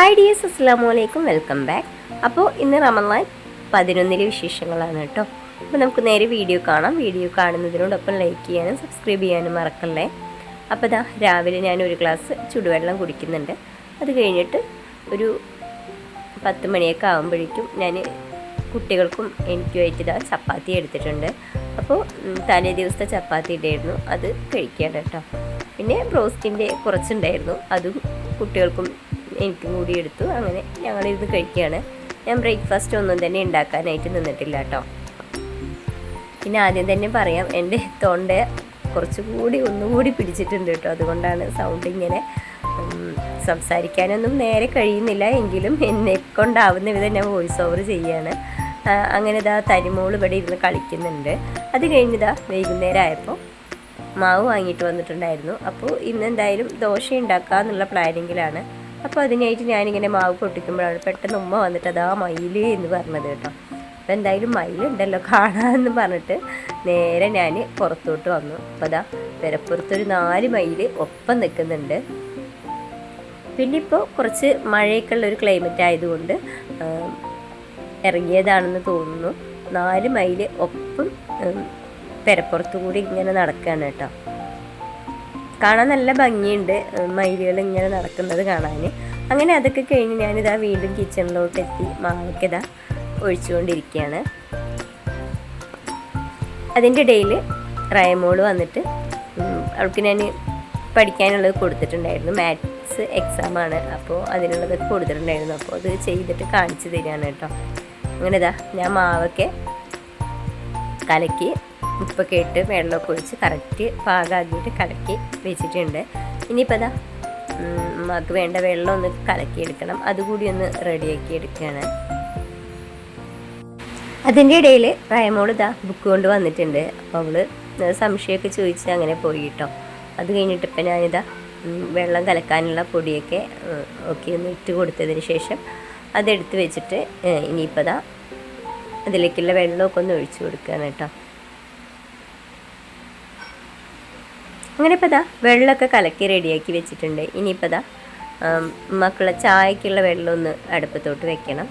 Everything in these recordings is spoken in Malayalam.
ഹായ് ഡിയേഴ്സ് അസ്സാം വലൈക്കും വെൽക്കം ബാക്ക് അപ്പോൾ ഇന്ന് റമലാൻ പതിനൊന്നിലെ വിശേഷങ്ങളാണ് കേട്ടോ. അപ്പോൾ നമുക്ക് നേരെ വീഡിയോ കാണാം. വീഡിയോ കാണുന്നതിനോടൊപ്പം ലൈക്ക് ചെയ്യാനും സബ്സ്ക്രൈബ് ചെയ്യാനും മറക്കല്ലേ. അപ്പോൾ ഇതാ രാവിലെ ഞാൻ ഒരു ഗ്ലാസ് ചുടുവെള്ളം കുടിക്കുന്നുണ്ട്. അത് കഴിഞ്ഞിട്ട് ഒരു പത്ത് മണിയൊക്കെ ആകുമ്പോഴേക്കും ഞാൻ കുട്ടികൾക്കും എനിക്കുമായിട്ട് ഇതാ ചപ്പാത്തി എടുത്തിട്ടുണ്ട്. അപ്പോൾ തലേ ദിവസത്തെ ചപ്പാത്തി ഉണ്ടായിരുന്നു അത് കഴിക്കുകയാണ് കേട്ടോ. പിന്നെ ബ്രോസ്റ്റിന്റെ കുറച്ചുണ്ടായിരുന്നു. അതും കുട്ടികൾക്കും എനിക്കും കൂടി എടുത്തു അങ്ങനെ ഞങ്ങളിരുന്ന് കഴിക്കുകയാണ്. ഞാൻ ബ്രേക്ക്ഫാസ്റ്റ് ഒന്നും തന്നെ ഉണ്ടാക്കാനായിട്ട് നിന്നിട്ടില്ല കേട്ടോ. പിന്നെ ആദ്യം തന്നെ പറയാം എന്റെ തൊണ്ട കുറച്ചുകൂടി ഒന്നുകൂടി പിടിച്ചിട്ടുണ്ട് കേട്ടോ. അതുകൊണ്ടാണ് സൗണ്ട് ഇങ്ങനെ സംസാരിക്കാനൊന്നും നേരെ കഴിയുന്നില്ല. എങ്കിലും എന്നെ കൊണ്ടാവുന്ന വിധം ഞാൻ വോയിസ് ഓവർ ചെയ്യാണ്. അങ്ങനെ ഇതാ തരിമോൾ ഇവിടെ ഇരുന്ന് കളിക്കുന്നുണ്ട്. അത് കഴിഞ്ഞിതാ വൈകുന്നേരം ആയപ്പോൾ മാവ് വാങ്ങിയിട്ട് വന്നിട്ടുണ്ടായിരുന്നു. അപ്പോൾ ഇന്ന് എന്തായാലും ദോശ ഉണ്ടാക്കാന്നുള്ള പ്ലാനിങ്ങിലാണ് അപ്പോൾ അതിനായിട്ട് ഞാനിങ്ങനെ മാവ് പൊട്ടിക്കുമ്പോഴാണ് പെട്ടെന്ന് ഉമ്മ വന്നിട്ട് അതാ മയിൽ എന്ന് പറഞ്ഞത് കേട്ടോ. അപ്പോൾ എന്തായാലും മയിലുണ്ടല്ലോ കാണാമെന്ന് പറഞ്ഞിട്ട് നേരെ ഞാൻ പുറത്തോട്ട് വന്നു. അപ്പോൾ അതാ പെരപ്പുറത്തൊരു നാല് മയിൽ ഒപ്പം നിൽക്കുന്നുണ്ട്. പിന്നെ ഇപ്പോൾ കുറച്ച് മഴയൊക്കെ ഉള്ളൊരു ക്ലൈമറ്റ് ആയതുകൊണ്ട് ഇറങ്ങിയതാണെന്ന് തോന്നുന്നു. നാല് മൈൽ ഒപ്പം പെരപ്പുറത്തു കൂടി ഇങ്ങനെ നടക്കുകയാണ് കേട്ടോ. കാണാൻ നല്ല ഭംഗിയുണ്ട്. മയിലുകൾ ഇങ്ങനെ നടക്കുന്നത് കാണാൻ അങ്ങനെ അതൊക്കെ കഴിഞ്ഞ് ഞാനിതാ വീണ്ടും കിച്ചണിലോട്ട് എത്തി മാവൊക്കെ ഇതാ ഒഴിച്ചുകൊണ്ടിരിക്കുകയാണ്. അതിന്റെ ഇടയിൽ റയമോൾ വന്നിട്ട് അവൾക്ക് ഞാൻ പഠിക്കാനുള്ളത് കൊടുത്തിട്ടുണ്ടായിരുന്നു. മാത്സ് എക്സാമാണ് അപ്പോൾ അതിനുള്ളതൊക്കെ കൊടുത്തിട്ടുണ്ടായിരുന്നു. അപ്പോൾ അത് ചെയ്തിട്ട് കാണിച്ചു തരികയാണ് കേട്ടോ. അങ്ങനെ ഇതാ ഞാൻ മാവൊക്കെ കലക്കി ഉപ്പൊക്കെ ഇട്ട് വെള്ളമൊക്കെ ഒഴിച്ച് കറക്റ്റ് പാകാക്കിയിട്ട് കലക്കി വെച്ചിട്ടുണ്ട്. ഇനിയിപ്പോൾ അതാ നമുക്ക് വേണ്ട വെള്ളം ഒന്ന് കലക്കിയെടുക്കണം അതുകൂടി ഒന്ന് റെഡിയാക്കി എടുക്കുകയാണ്. അതിന്റെ ഇടയിൽ റയമോൾ ഇതാ ബുക്ക് കൊണ്ട് വന്നിട്ടുണ്ട്. അപ്പോൾ അവൾ സംശയമൊക്കെ ചോദിച്ച് അങ്ങനെ പോയി കേട്ടോ. അത് കഴിഞ്ഞിട്ട് ഇപ്പം ഞാനിതാ വെള്ളം കലക്കാനുള്ള പൊടിയൊക്കെ ഒക്കെ ഒന്ന് ഇട്ട് കൊടുത്തതിന് ശേഷം അതെടുത്ത് വെച്ചിട്ട് ഇനിയിപ്പോൾ അതിലേക്കുള്ള വെള്ളമൊക്കെ ഒന്ന് ഒഴിച്ചു കൊടുക്കുകയാണ് കേട്ടോ. അങ്ങനെ ഇപ്പോൾ ഇതാ വെള്ളമൊക്കെ കലക്കി റെഡിയാക്കി വെച്ചിട്ടുണ്ട്. ഇനിയിപ്പോൾ ഇതാ മക്കളെ ചായക്കുള്ള വെള്ളമൊന്ന് അടുപ്പത്തോട്ട് വെക്കണം.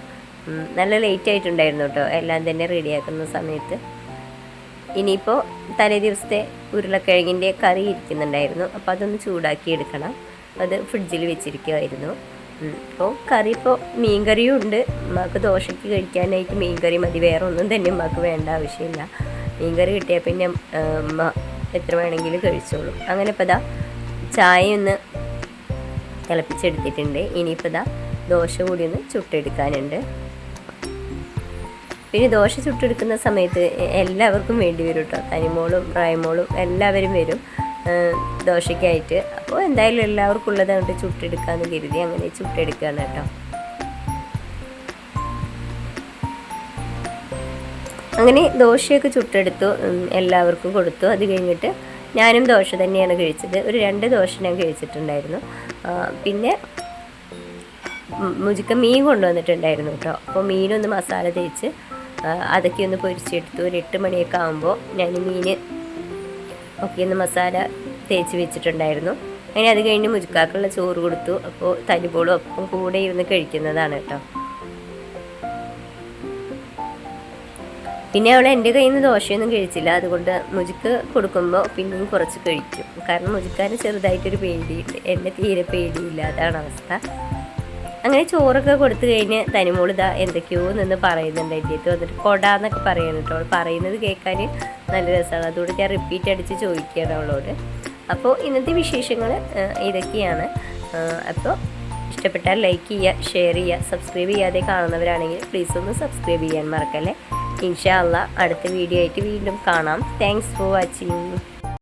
നല്ല ലേറ്റ് ആയിട്ടുണ്ടായിരുന്നു കേട്ടോ എല്ലാം തന്നെ റെഡിയാക്കുന്ന സമയത്ത്. ഇനിയിപ്പോൾ തലേ ദിവസത്തെ ഉരുളക്കിഴങ്ങിന്റെ കറി ഇരിക്കുന്നുണ്ടായിരുന്നു. അപ്പോൾ അതൊന്ന് ചൂടാക്കി എടുക്കണം. അത് ഫ്രിഡ്ജിൽ വെച്ചിരിക്കുമായിരുന്നു അപ്പോൾ കറി ഇപ്പോൾ മീൻ കറിയും ഉണ്ട്. ഉമ്മാക്ക് ദോശയ്ക്ക് കഴിക്കാനായിട്ട് മീൻ കറി മതി. വേറെ ഒന്നും തന്നെ ഉമ്മാക്ക് വേണ്ട ആവശ്യമില്ല. മീൻ കറി കിട്ടിയാൽ പിന്നെ എത്ര വേണമെങ്കിലും കഴിച്ചോളൂ. അങ്ങനെ ഇപ്പോൾ ദാ ചായ ഒന്ന് തിളപ്പിച്ചെടുത്തിട്ടുണ്ട്. ഇനിയിപ്പോൾ ദാ ദോശ കൂടി ഒന്ന് ചുട്ടെടുക്കാനുണ്ട്. പിന്നെ ദോശ ചുട്ടെടുക്കുന്ന സമയത്ത് എല്ലാവർക്കും വേണ്ടി വരും കേട്ടോ തനിമോളും പ്രായമോളും എല്ലാവരും വരും ദോശയ്ക്കായിട്ട്. അപ്പോൾ എന്തായാലും എല്ലാവർക്കും ഉള്ളത് അങ്ങോട്ട് ചുട്ടെടുക്കാമെന്ന് കരുതി അങ്ങനെ ചുട്ടെടുക്കുകയാണ് കേട്ടോ അങ്ങനെ ദോശയൊക്കെ ചുട്ടെടുത്തു എല്ലാവർക്കും കൊടുത്തു. അത് കഴിഞ്ഞിട്ട് ഞാനും ദോശ തന്നെയാണ് കഴിച്ചത്. ഒരു രണ്ട് ദോശ ഞാൻ കഴിച്ചിട്ടുണ്ടായിരുന്നു. പിന്നെ മുജിക്ക മീൻ കൊണ്ടുവന്നിട്ടുണ്ടായിരുന്നു കേട്ടോ. അപ്പോൾ മീനൊന്ന് മസാല തേച്ച് അതൊക്കെ ഒന്ന് പൊരിച്ചെടുത്തു. ഒരു എട്ട് മണിയൊക്കെ ആകുമ്പോൾ ഞാൻ മീൻ ഒക്കെ ഒന്ന് മസാല തേച്ച് വെച്ചിട്ടുണ്ടായിരുന്നു. അങ്ങനെ അത് കഴിഞ്ഞ് മുജിക്കാക്കുള്ള ചോറ് കൊടുത്തു. അപ്പോൾ തരിപോളും ഒപ്പം കൂടെ ഇരുന്ന് കഴിക്കുന്നതാണ് കേട്ടോ. പിന്നെ അവൾ എന്റെ കയ്യിൽ നിന്ന് ദോശയൊന്നും കഴിച്ചില്ല. അതുകൊണ്ട് മുജിക്ക് കൊടുക്കുമ്പോൾ പിന്നെയും കുറച്ച് കഴിക്കും. കാരണം മുജിക്കാന് ചെറുതായിട്ടൊരു പേടിയുണ്ട്. എന്നെ തീരെ പേടിയില്ല അതാണ് അവസ്ഥ. അങ്ങനെ ചോറൊക്കെ കൊടുത്തു കഴിഞ്ഞ് തനിമോൾ എന്തൊക്കെയോ നിന്ന് പറയുന്നുണ്ട്. എന്റെ അടുത്ത് വന്നിട്ട് കൊട എന്നൊക്കെ കേട്ടോ. അവൾ പറയുന്നത് കേൾക്കാൻ നല്ല രസമാണ്. അതുകൊണ്ട് ഞാൻ റിപ്പീറ്റ് അടിച്ച് ചോദിക്കുകയാണ് അവളോട്. അപ്പോൾ ഇന്നത്തെ വിശേഷങ്ങൾ ഇതൊക്കെയാണ്. അപ്പോൾ ഇഷ്ടപ്പെട്ടാൽ ലൈക്ക് ചെയ്യുക ഷെയർ ചെയ്യുക സബ്സ്ക്രൈബ് ചെയ്യാതെ കാണുന്നവരാണെങ്കിൽ പ്ലീസ് ഒന്ന് സബ്സ്ക്രൈബ് ചെയ്യാൻ മറക്കല്ലേ? ഇൻഷാ അള്ളാ അടുത്ത വീഡിയോ ആയിട്ട് വീണ്ടും കാണാം. Thanks for watching